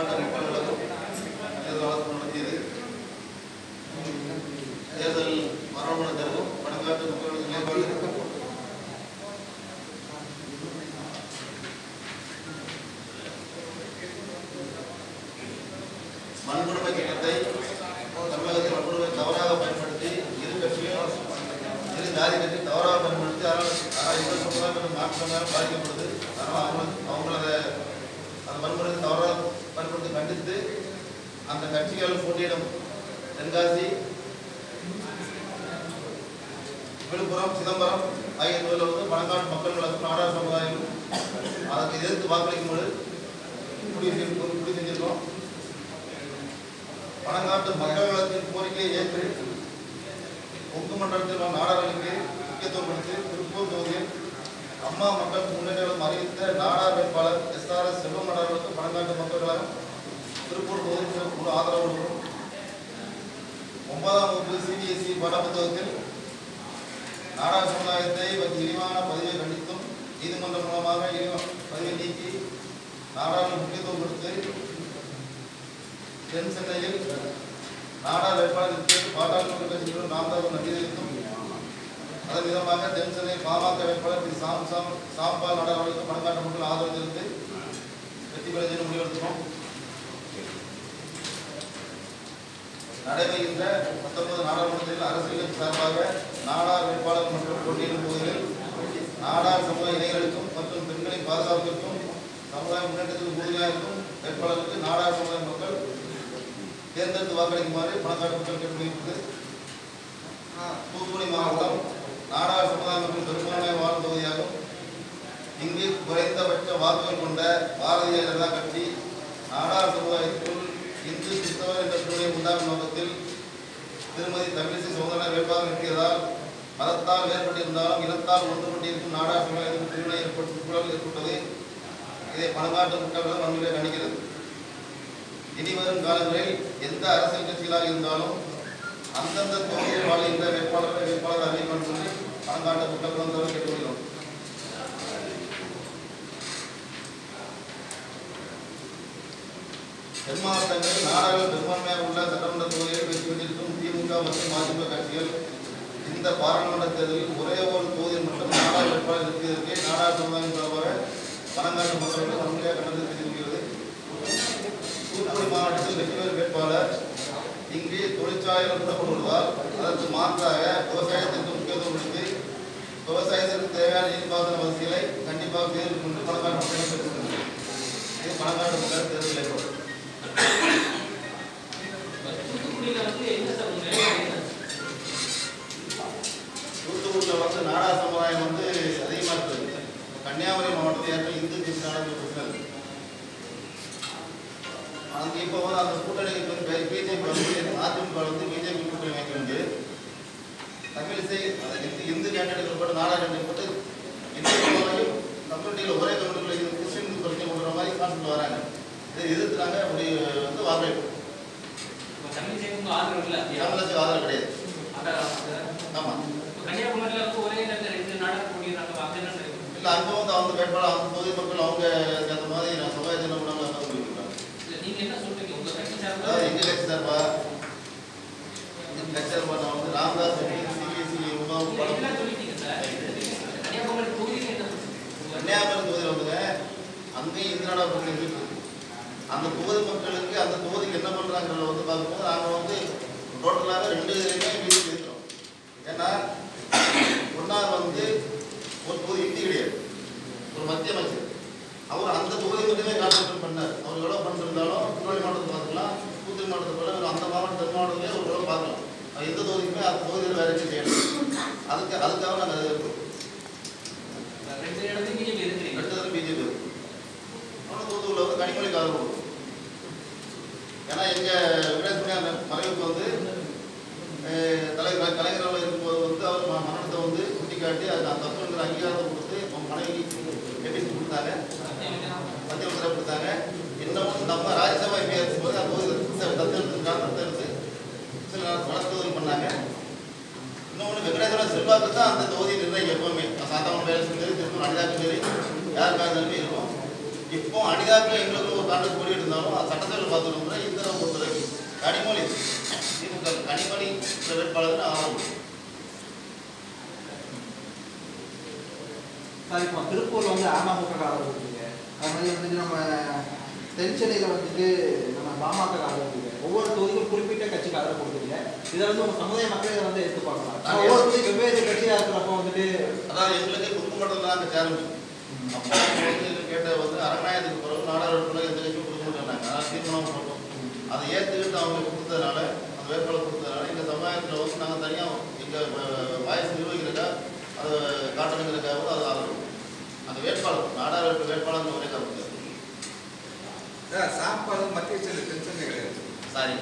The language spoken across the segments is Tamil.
தேர்தல் நடத்தியது தேர்தல் மரணம் தருவோம் பணக்காட்டு மக்களுடைய நிலைப்பாடு வன்கொடுமை திட்டத்தை தமிழகத்தில் வன்கொடுமை தவறாக பயன்படுத்தி இரு கட்சியும் இரு ஜாதி கட்சி தவறாக பயன்படுத்தி அதனால் மாற்றங்களால் பாதிக்கப்படுது. அதனால் அவங்க அவங்கள அந்த வன்முறை தவறாக பயன்படுத்தி கண்டித்து அந்த கட்சிகள் போட்டியிடும். தென்காசி விழுப்புரம் சிதம்பரம் ஆகிய தொழில் வந்து பணக்காட்டு மக்களுக்கும் நாடார் சமுதாயம் அதற்கு எதிர்த்து வாக்களிக்கும்போது முடிவு செய்து முடிவு செஞ்சிருக்கோம். பணங்காட்டு மக்கள் வளத்தின் கோரிக்கையை ஏற்று கொங்கு மண்டலத்தில் நாடார்களுக்கு முக்கியத்துவம் கொடுத்து திருப்பூர் தொகுதியில் அம்மா மக்கள் முன்னேற்றம் அறிவித்த நாடார் வேட்பாளர் எஸ்ஆர்எஸ் செல்வம் நாடார்களுக்கு பணங்காட்டு மக்கள் திருப்பூர் தொகுதியில் முழு ஆதரவு ஒன்பதாம் வகுப்பு சிபிஎஸ்இ பாடப்புத்தகத்தில் நாடார் சமுதாயத்தை விரிவான பதிவை கண்டித்தும் நீதிமன்றம் மூலமாக பதிவை நீக்கி நாடாளு முக்கியத்துவம் கொடுத்து தென் சென்னையில் நாடார் வேட்பாளருக்கு பாட்டாளி மக்கள் நாம் தான் நன்றி தெரிவித்தும் அதன் விதமாக தென் சென்னை பாமக வேட்பாளர் திரு சாம் சாம் சாம்பால் நாடார் அவர்களுக்கு பணக்காட்ட மக்கள் ஆதரவு தெரிவித்து வெற்றி பெற செய்ய முடிவெடுத்தோம் நடைபெறுகின்ற பத்தொன்பது நாடாளுமன்றத்தில் அரசியல் கட்சி சார்பாக நாடார் வேட்பாளர் மற்றும் போட்டியிடும் போதில் நாடார் சமூக இளைஞர்களுக்கும் மற்றும் பெண்களின் பாதுகாப்பிற்கும் சமுதாய முன்னேற்றத்துக்கு உறுதியாக இருக்கும் வேட்பாளருக்கு நாடார் சமுதாய மக்கள் தேர்ந்தெடுத்து வாக்களிக்குமாறு பணக்காட்டு மக்கள் கேட்டுக்கொண்டிருக்கிறது தூத்துக்குடி மாவட்டம் நாடார் சமுதாய மக்கள் பெரும்பான்மை வாழும் தொகுதியாகும் இங்கு குறைந்தபட்ச வாக்குகள் கொண்ட பாரதிய ஜனதா கட்சி நாடார் சமுதாயத்திற்குள் இந்து கிறிஸ்தவர் என்ற சூழலை உண்டாகும் நோக்கத்தில் திருமதி தமிழிசை சோதரர் வேட்பாளர் நிற்கிறதால் மதத்தால் வேறுபட்டிருந்தாலும் இனத்தால் ஒன்றுபட்டிருக்கும் நாடார் சமுதாயத்திற்கு பிரிவினை ஏற்பட்டு சூழல் ஏற்பட்டது. இதை பணக்காட்டு மக்கள் வன்முறை கணிக்கிறது. இனி வரும் காலங்களில் எந்த அரசியல் கட்சிகளாக இருந்தாலும் அந்தந்த தொகுதியில் வாழ்கின்ற வேட்பாளர்கள் வேட்பாளர் அறிவிக்கணும் சொல்லி பணக்காட்டு மக்கள் வந்தவர்கள் கேட்டுக்கொள்கிறோம் தென் மாவட்டங்களில் நாடாளுமன்ற பெரும்பான்மையாக உள்ள சட்டமன்ற தொகுதியில் வெற்றி பெற்றிருக்கும் திமுக மற்றும் அதிமுக கட்சிகள் இந்த பாராளுமன்ற தேர்தலில் ஒரே ஒரு தொகுதியில் மட்டும் நாடார் வேட்பாளர் இருக்கிறதற்கே நாடார் சமுதாயம் தொடர்பாக பணங்காட்டு மக்களுக்கு வன்முறையாக கண்டனம் தெரிவிக்கிறது தூத்துக்குடி மாவட்டத்தில் வெற்றி பெறும் வேட்பாளர் இங்கே தொழிற்சாலைகள் கூடப்பட்டுள்ளதால் அதற்கு மாற்றாக விவசாயத்திற்கு முக்கியத்துவம் கொடுத்து விவசாயத்திற்கு தேவையான நீர்ப்பாசன வசதிகளை கண்டிப்பாக தேர்வு கொண்டு பணக்காட்டு மக்களை பெற்றுள்ளனர் இது பணக்காட்டு மக்கள் தேர்வு ஏற்படும் தூத்துக்குடியில வந்து என்ன தூத்துக்குடியில் வந்து நாடார் சமுதாயம் வந்து அதிகமாக இருக்குது. கன்னியாகுமரி மாவட்டத்தை ஏற்ற இந்து கிறிஸ்தான பிரச்சனை அங்கே இப்போ வந்து அந்த கூட்டணிக்கு பிஜேபி வந்து அதிமுக வந்து பிஜேபி கூட்டணி வைக்க வேண்டியது. தமிழிசை இந்து இந்து கேண்டிடேட் போட்டு கேண்டிடேட் போட்டு இந்து கம்யூனிட்டியில் ஒரே கம்யூனிட்டியில் கிறிஸ்டின் பிரச்சனை கொண்டுற மாதிரி கான்செப்ட் வராங்க. இதை எதிர்த்துறாங்க அப்படி வந்து இப்ப தமிழிசைக்கு ஆதரவு இல்ல ஆதரவு கிடையாது. ஆமாம் கன்னியாகுமரியில வந்து ஒரே நேரத்தில் ரெண்டு நாடகம் போடுறாங்க அப்படி என்ன நடக்குது? இல்லை அங்கே வந்து அவங்க வேட்பாளர் அவங்க தொகுதி மக்கள் அவங்க அந்த மாதிரி நான் சமுதாய தினம் கூட அவங்க சொல்லியிருக்காங்க இல்ல, நீங்க என்ன சொல்றீங்க? உங்க கட்சி அதாவது சார்பில் எங்கள் கட்சி சார்பா? எங்கள் கட்சி சார்பா நான் வந்து ராமதாஸ் சிபிஎஸ்சி உணவு படம் எல்லாம் சொல்லிட்டீங்க சார் கன்னியாகுமரி தொகுதியில் அங்கேயும் இந்திராடா பற்றி அந்த தொகுதி மக்களுக்கு அந்த தொகுதிக்கு என்ன பண்றாங்க வந்து பார்க்கும்போது நாங்கள் வந்து டோட்டலாக ரெண்டு இதுலையுமே பிஜேபி இருக்கிறோம் ஏன்னா ஒன்றாவது வந்து ஒரு தொகுதி இந்தி கிடையாது ஒரு மத்திய அமைச்சர் அவர் அந்த தொகுதி மட்டுமே கான்சென்ட்ரேட் பண்ணார் அவர் எவ்வளோ பண்ணிருந்தாலும் திருவள்ளி மாவட்டத்தை பார்த்துக்கலாம் தூத்துக்குடி மாவட்டத்தை போல ஒரு அந்த மாவட்ட தென் மாவட்டத்திலே ஒரு எவ்வளோ பார்க்கலாம் அது எந்த தொகுதிக்குமே அந்த தொகுதியில் வேறு எதுவும் செய்யணும் அதுக்கு அதுக்காக நாங்கள் அதை இருக்கோம் ரெண்டு இடத்துக்கு பிஜேபி இருக்கிறீங்க ரெண்டு தரம் பிஜேபி இருக்கு ஆனால் தூத்துக்குடியில் வந்து கனிமொழிக்கு ஆதரவு கொடுக்கும் ஏன்னா எங்கள் விநாயகர் மறைவுக்கு வந்து அஹ், தலைவர் கலைஞர் அவர்கள் இருக்கும்போது வந்து அவர் ம- மரணத்தை வந்து சுட்டிக்காட்டி அதுக்கு அந்த தத்துவங்கிற அங்கீகாரத்தை கொடுத்து அவங்க மனைவி எப்படி கொடுத்தாங்க. மத்திய அமைச்சராக கொடுத்தாங்க. இன்னமும் நம்ம ராஜ்யசபா எம்பி இருக்கும்போது அந்த தொகுதி தத்தெடுத்துருக்காங்க தத்தெடுத்து சில வளர்த்து தொகுதி பண்ணாங்க. இன்னொன்று வெங்கடேஸ்வர செல்வாக்கு தான் அந்த தொகுதி நிர்ணயம் எப்பவுமே. சாத்தாமன் வேலை செஞ்சது திருப்பூர் அனிதாக்கும் சரி யாருக்காக இருந்தாலுமே இருக்கும். இப்போ அனிதாக்கு எங்களுக்கு ஒரு காண்டு கூடி இருந்தாலும் சட்டத்தில் பார்த்துருந்தோம் இந்த பொறுத்தவரைக்கும் கனிமொழி. திமுக கனிமொழி வேட்பாளர் ஆரம்பம் சார் இப்போ திருப்பூர்ல வந்து அமமுக ஆதரவு இருக்குங்க. அது மாதிரி வந்துட்டு நம்ம தென்சென்னையில் வந்துட்டு நம்ம பாமக ஆதரவு இருக்கு ஒவ்வொரு தொகுதிக்கும் குறிப்பிட்ட கட்சிக்கு ஆதரவு கொடுக்குறீங்க இதை வந்து உங்க சமுதாய மக்கள் இதை வந்து எடுத்து பார்க்கலாம் ஒவ்வொரு தொகுதி வெவ்வேறு கட்சியாக இருக்கிறப்போ வந்துட்டு அதாவது எங்களுக்கு குடும்பமட்டம் தான் அங்கே சேரணும் அப்போ கேட்ட வந்து அரங்காயத்துக்கு பிறகு நாடாளுமன்ற எந்த கட்சியும் கொடுக்க மாட்டாங்க அதனால் தீர்மானம் போட்டோம். அதை ஏற்றுக்கிட்டு அவங்க கொடுத்ததுனால அந்த வேட்பாளர் கொடுத்ததுனால எங்கள் சமுதாயத்தில் வந்து நாங்கள் தனியாக எங்கள் வாய்ஸ் நிர்வகிக்கிறக்கா அதை காட்டணுங்கிறதுக்காக அது ஆதரவு அந்த வேட்பாளர் நாடாளுமன்ற வேட்பாளர் ஒரே கருத்து சாப்பாடு மத்திய செல்ல டென்ஷனே கிடையாது. சாரி.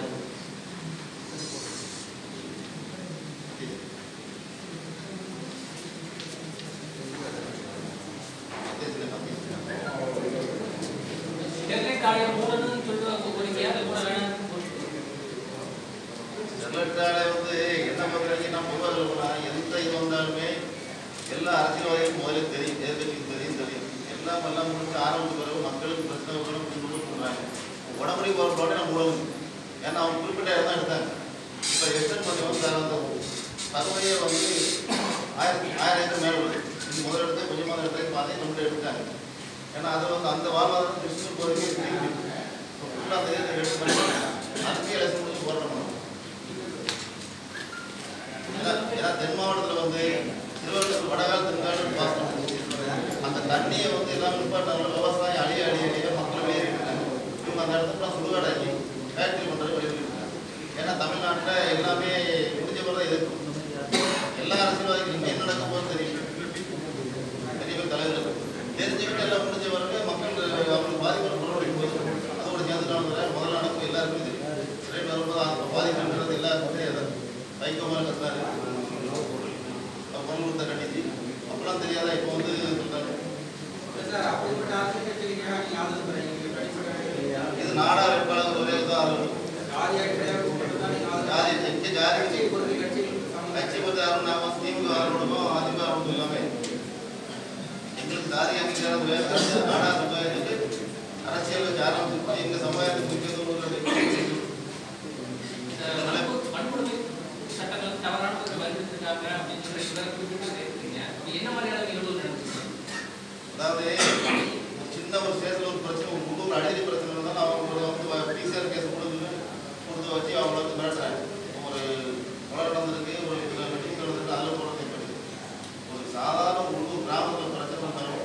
வந்து என்ன பண்ணுறீங்க நம்ம பொதுவாக சொல்லலாம் எந்த இது வந்தாலுமே எல்லா அரசியல்வாதிகளுக்கும் முதல்ல தெரியும். தேர்தலுக்கு தெரியும் தெரியும். எல்லாம் எல்லாம் முடிச்சு ஆரம்பிச்ச பிறகு மக்களுக்கு பிரச்சனை வரும் அப்படின்னு சொல்றாங்க. உடம்படி போகிற நம்ம உழவு ஏன்னா அவங்க குறிப்பிட்ட இடம் தான் எடுத்தாங்க. இப்போ எஸ்என் பண்ணி வந்து அந்த சர்வையே வந்து ஆயிரத்தி ஆயிரத்து மேலே வருது. முதல் எடுத்து கொஞ்சமாக இடத்துல பார்த்தே நம்மகிட்ட எடுத்தாங்க. ஏன்னா அது வந்து அந்த வாழ்வாதாரம் கிருஷ்ணர் போகிறதுக்கே தெரியும் ஃபுல்லாக அந்த இதை எடுத்து பண்ணி அதுக்கே எலெக்ஷன் முடிச்சு போராட்டம் ஏன்னா ஏன்னா தென் மாவட்டத்தில் வந்து திருவள்ளூர் வடகால் பாசனம் அந்த தண்ணியை வந்து எல்லாம் நிப்பாட்டினாங்க விவசாயம் அழிய அழிய அழிய மக்கள் வெளியேறிட்டாங்க இவங்க அந்த இடத்துல சுடுகாடாக்கி ஃபேக்ட்ரி பண்ணுறது வெளியேறிட்டாங்க ஏன்னா தமிழ்நாட்டில் எல்லாமே முடிஞ்ச போல எதிர்க்கும் எல்லா அரசியல்வாதிகளும் என்ன நடக்கும் போது தெரியும் பெரிய பெரிய தலைவர்கள் தெரிஞ்சுக்கிட்டு எல்லாம் முடிஞ்ச பிறகு மக்கள் அவங்களுக்கு பாதிப்பு முன்னோடி போய் அதோட சேர்ந்துட்டாங்க முதல்ல நடக்கும் எல்லாருக்கும் தெரியும் ட்ரெயின் வரும்போது அந்த பாதிப்புன்றது எல்லாருக்கும் தெரியாது வைகோ மேலே கத்துனாரு பொருள் கொடுத்த கண்டிச்சு அப்பெல்லாம் தெரியாதா இப்போ வந்து சொல்றாங்க சார் அப்படிப்பட்ட அரசியல் கட்சிக்கு நீங்க ஆதரவு தரீங்க தனிப்பட்ட இது நாடா வேட்பாளர் ஒரே தான் ஜாதி கட்சி ஜாதி கட்சி கட்சி பற்றி யாரும் நாம திமுக ஆரோடமும் அதிமுக ஆரோடும் எல்லாமே எங்களுக்கு ஜாதி அங்கீகாரம் வேறு நாடா சமுதாயத்துக்கு அரசியல் வச்சு ஆரம்பிச்சு எங்கள் சமுதாயத்துக்கு முக்கியத்துவம் வன்கொடுமை வன்கொடுமை சட்டங்கள் தவறான முறையில் வருவித்திருக்காங்க அப்படின்னு சொல்லி இவரை குறிப்பிட்டு பேசுறீங்க அப்ப என்ன மாதிரியான நிகழ்வு நடந்துச்சு அதாவது ஒரு சின்ன ஒரு ஸ்டேஷனில் ஒரு பிரச்சனை ஒரு முன்னூறு அடிக்கடி பிரச்சனை இருந்தால் அவங்க வந்து பிசிஆர் கேஸ் கொடுத்து கொடுத்து வச்சு அவங்கள வந்து மிரட்டுறாங்க ஒரு கொலை நடந்திருக்கு ஒரு மீட்டிங் நடந்திருக்கு அதில் போடுறது எப்படி ஒரு சாதாரண உள்ளூர் கிராமத்தில் பிரச்சனை இருந்தாலும்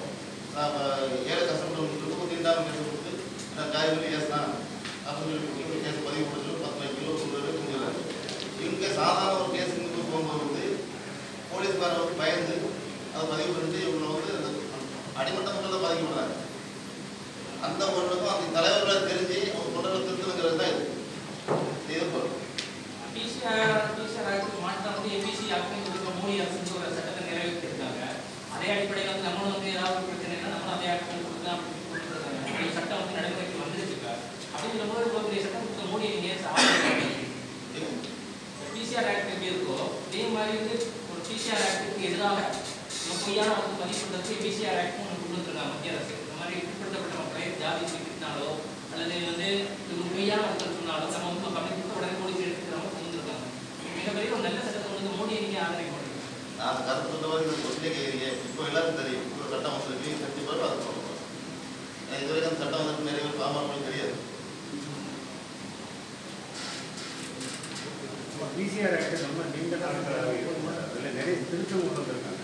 நாம ஏழை கஷ்டப்படுறவங்களுக்கு தீண்டாமல் கேஸ் கொடுத்து நான் காய்கறி ஏசினா அப்படின்னு சொல்லி கேஸ் பதிவு கொடுத்து பத்து கிலோ கொண்டு முடியல இங்கே சாதாரண ஒரு கேஸ் போகும்போது வந்து போலீஸ்காரர் பயந்து அதை பதிவு பண்ணிட்டு இவங்களை வந்து அடிமட்ட மக்கள் தான் பாதிக்கப்படுறாங்க அந்த ஒன்றுக்கும் அந்த தலைவர்களை தெரிஞ்சு அவங்க கொண்டு திருத்தணுங்கிறது தான் இது. நிறைவேற்றிருக்காங்க. அதே அடிப்படையில் வந்து நம்மளும் வந்து ஏதாவது பிரச்சனைனா நம்மளும் அதே ஆக்ட் கொடுக்கலாம் சட்டம் வந்து நடைமுறைக்கு வந்துருச்சு இப்ப. அப்படிங்கிற போது இவ்வளவு பெரிய சட்டம் கொடுத்த மோடி நீங்க பிசிஆர் ஆக்ட் எப்படி இருக்கோ இதே மாதிரி வந்து எதிராக பொய்யான வந்து பண்ணுறதுக்கு பிசிஆர் ஆக்ட் ஒன்று கொண்டு வந்திருக்காங்க மத்திய அரசு. இந்த மாதிரி பிற்படுத்தப்பட்ட மக்களை ஜாதி குறிப்பிட்டாலோ அல்லது வந்து இது பொய்யான மக்கள் சொன்னாலோ நம்ம வந்து கொடுத்த உடனே போலீஸ் எடுத்துக்கிறவங்க கொண்டு வந்திருக்காங்க. மிகப்பெரிய ஒரு நல்ல சட்டத்தை வந்து மோடியை நீங்க ஆதரிக்க மாட்டீங்க நான் கருத்து சொன்ன மாதிரி இந்த கொஸ்டினே கேட்குறீங்க. இப்போ எல்லாருக்கும் தெரியும். இப்போ சட்டம் வந்திருக்கு சக்தி பிறகு அது சொல்லணும் இது வரைக்கும் சட்டம் வந்துட்டு நிறைய பேர் பாமரங்களுக்கு தெரியாது. பிசிஆர் ஆக்ட் ரொம்ப நீண்ட நாட்களாக நிறைய திருத்தம் கொண்டு வந்திருக்காங்க.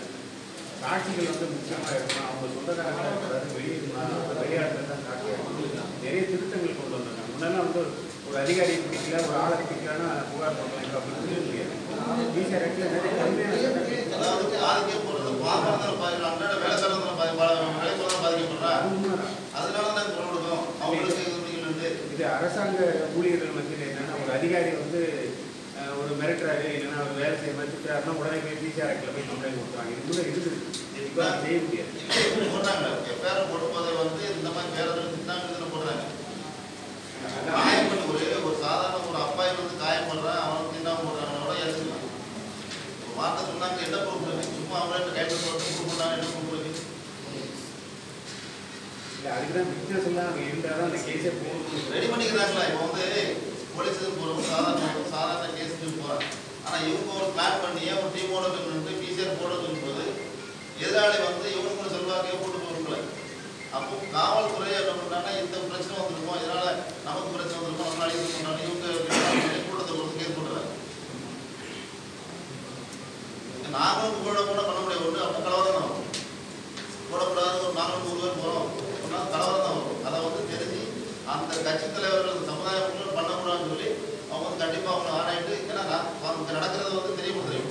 சாட்சிகள் வந்து முக்கியமாக இருக்கணும் அவங்க சொந்தக்காரங்களாக இருக்கிறது வெளியே வெளியாட்கள் தான் சாட்சியாக நிறைய திருத்தங்கள் கொண்டு வந்திருக்காங்க. முன்னெல்லாம் வந்து ஒரு அதிகாரி பிடிக்கல ஒரு ஆளை பிடிக்கலன்னா புகார் பண்ணலாம் அப்படின்னு முடியாது பிசிஆர் ஆக்டில் நிறைய இது அரசாங்க ஊழியர்கள் மத்தியில் என்னன்னா ஒரு அதிகாரி வந்து ஒரு மிரட்டுறாரு இல்லைன்னா ஒரு வேலை செய்ய மறுத்துட்டாருன்னா உடனே போய் பிசிஆர் ஆக்டில் போய் கம்ப்ளைண்ட் கொடுக்குறாங்க இது கூட இருக்குது. இப்போ செய்ய முடியாது. போடுறாங்க. எஃப்ஐஆர் போடும்போது வந்து இந்த மாதிரி வேற எதுவும் போடுறாங்க. காயம் பண்ணி ஒரு ஒரு சாதாரண ஒரு அப்பாய் வந்து காயம் பண்றான் அவனுக்கு திண்டாம போடுறாங்களோட இறச்சிடலாம் ஒரு வார்த்தை சொன்னாங்க என்ன ப்ரூஃப் சும்மா அவங்களே கையில் போட்டு ப்ரூஃப் பண்ணாங்க என்ன ப்ரூஃப் இல்லை அதுக்கு தான் பிக்சர்ஸ் எல்லாம் அங்கே இருந்தால் தான் அந்த கேஸே போகணும் ரெடி பண்ணிக்கிறாங்களா? இப்போ வந்து போலீஸுக்கு போகிறவங்க சாதாரண சாதாரண கேஸுக்கு போகிறாங்க ஆனால் இவங்க ஒரு பிளான் பண்ணி ஒரு டீமோட நின்று பிசிஆர் போட போது எதிராளி வந்து இவனுக்கு செல்வாக்கையே போட்டு போகல அப்போ காவல்துறை என்ன பண்ணாங்கன்னா இந்த பிரச்சனை வந்திருக்கும் இதனால நமக்கு பிரச்சனை வந்திருக்கும் நம்மளால இது பண்ணாலும் இவங்க கூட்டத்தை கொடுத்து கேஸ் போடுறாங்க நாங்களும் கூட கூட பண்ண முடியாது ஒன்று அப்போ கலவரம் தான் வரும். போடக்கூடாது ஒரு நாங்களும் நூறு பேர் போகிறோம் அப்படின்னா கலவரம் தான் வரும். அதை வந்து தெரிஞ்சு அந்த கட்சி தலைவர் சமுதாய மக்கள் பண்ணக்கூடாதுன்னு சொல்லி அவங்க வந்து கண்டிப்பாக அவங்க ஆராயிட்டு ஏன்னா நான் அவங்க நடக்கிறது வந்து தெரியப்படுத்துறேன்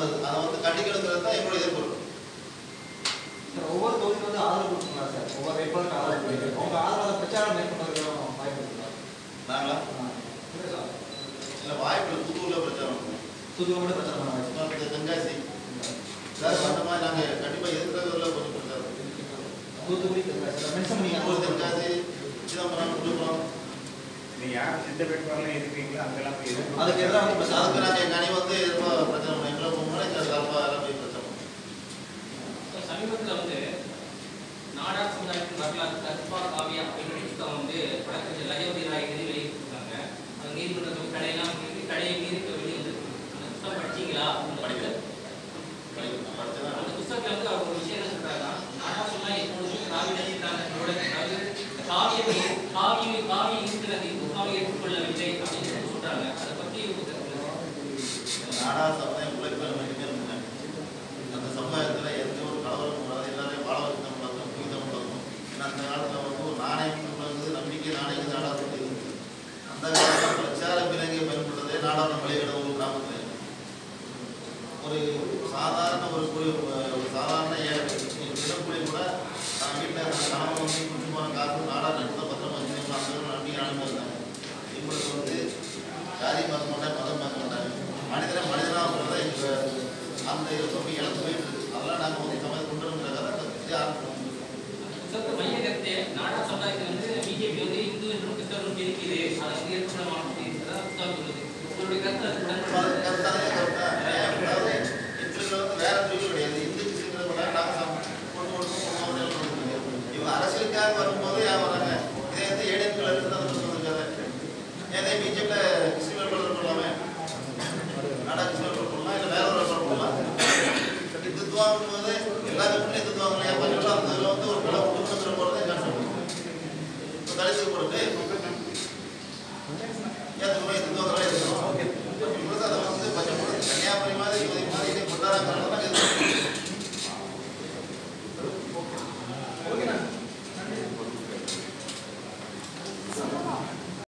அவங்க அதை வந்து கண்டிக்கணுங்கிறது தான் எங்களுடைய எதிர்ப்பு. சார் ஒவ்வொரு தொகுதிக்கும் வந்து ஆதரவு கொடுத்துங்களா சார்? ஒவ்வொரு வேட்பாளருக்கு ஆதரவு கொடுத்து அவங்க ஆதரவாத பிரச்சாரம் மேற்கொண்டதுக்கு வாய்ப்பு இருக்குங்களா நாங்களா? இல்லை சார். இல்லை வாய்ப்பு இல்லை. பிரச்சாரம் தூத்துக்குடி மட்டும் பிரச்சாரம் பண்ண இன்னொரு தென்காசி. சார் அந்த மாதிரி நாங்கள் கண்டிப்பாக எதிர்க்கிறதுல கொஞ்சம் பிரச்சாரம். தூத்துக்குடி சார் மென்ஷன் ஒரு பண்ணிங்க தென்காசி சிதம்பரம் விழுப்புரம் நீங்கள் யார் எந்த வேட்பாளரும் இருக்கிறீங்களோ அங்கெல்லாம் போய் எதிர்ப்பு அதுக்கு எதிராக அதுக்கு நாங்கள் எங்கள் அணி வந்து எதிர்ப்பாக பிரச்சனை பண்ணோம் எங்களை போகணும்னா எங்கள் சார்பாக எல்லாம் போய் பிரச்சனை சமீபத்தில் வந்து நாடார் சமுதாயத்தின் வரலாறு கற்பா காவியா அப்படின்ற புத்தகம் வந்து வழக்கறிஞர் லயோதி ராய் எழுதி வெளியிட்டிருக்காங்க. அது நீதிமன்றத்தில் கடையெல்லாம் மீறி கடையை மீறி வெளியே வந்து அந்த புத்தகம் படிச்சீங்களா? அந்த படிக்கல. அந்த புத்தகத்தில் வந்து அவர் ஒரு விஷயம் என்ன சொல்றாருன்னா நாடார் சமுதாயம் எப்பொழுதும் திராவிட காவியம் காவியம் இருக்கிறது இந்து காவியம் ஏற்றுக்கொள்ளவில்லை அப்படின்னு சொல்லி சொல்றாங்க அதை பற்றி இவங்க கருத்து நாடார் சமுதாயம் உழைப்பில் மட்டுமே இருந்தாங்க அந்த சமுதாயத்தில் எந்த ஒரு கலவரம் கூடாது எல்லாரையும் வாழ வைக்க முழக்கம் புரிதம் முழக்கம் ஏன்னா அந்த காலத்தில் வந்து ஒரு நாணயம் இருந்தது நம்பிக்கை நாணயம் நாடார் இருந்துச்சு அந்த காலத்தில் பிரச்சார பிறங்கை பயன்படுறதே நாடார் ஒரு கிராமத்தில் ஒரு சாதாரண ஒரு குடி ஒரு சாதாரண ஏழை தினக்கூலி கூட நான் வீட்டில் கணவன் வந்து குடிச்சு போன காசு நாடார் நடத்த பத்திரமா வச்சுருந்தோம் நம்பி நம்பிக்கை இருந்தாங்க இவங்களுக்கு வந்து ஜாதி பார்க்க மாட்டாங்க மதம் பார்க்க மாட்டாங்க. மனிதனை மனிதனாக இருக்கிறத எங்கள் அந்த இருப்பை இழந்து போயிட்டு அதெல்லாம் நாங்கள் வந்து சமயம் கொண்டு வந்துருக்காங்க அந்த கட்சி ஆரம்பிச்சோம். புத்தகத்தை மைய கருத்து நாடார் சமுதாயத்தில் வந்து பிஜேபி வந்து இந்து என்றும் கிறிஸ்தவரும் இருக்குது. அதை வந்து ஏற்றுக்கொள்ள Gracias.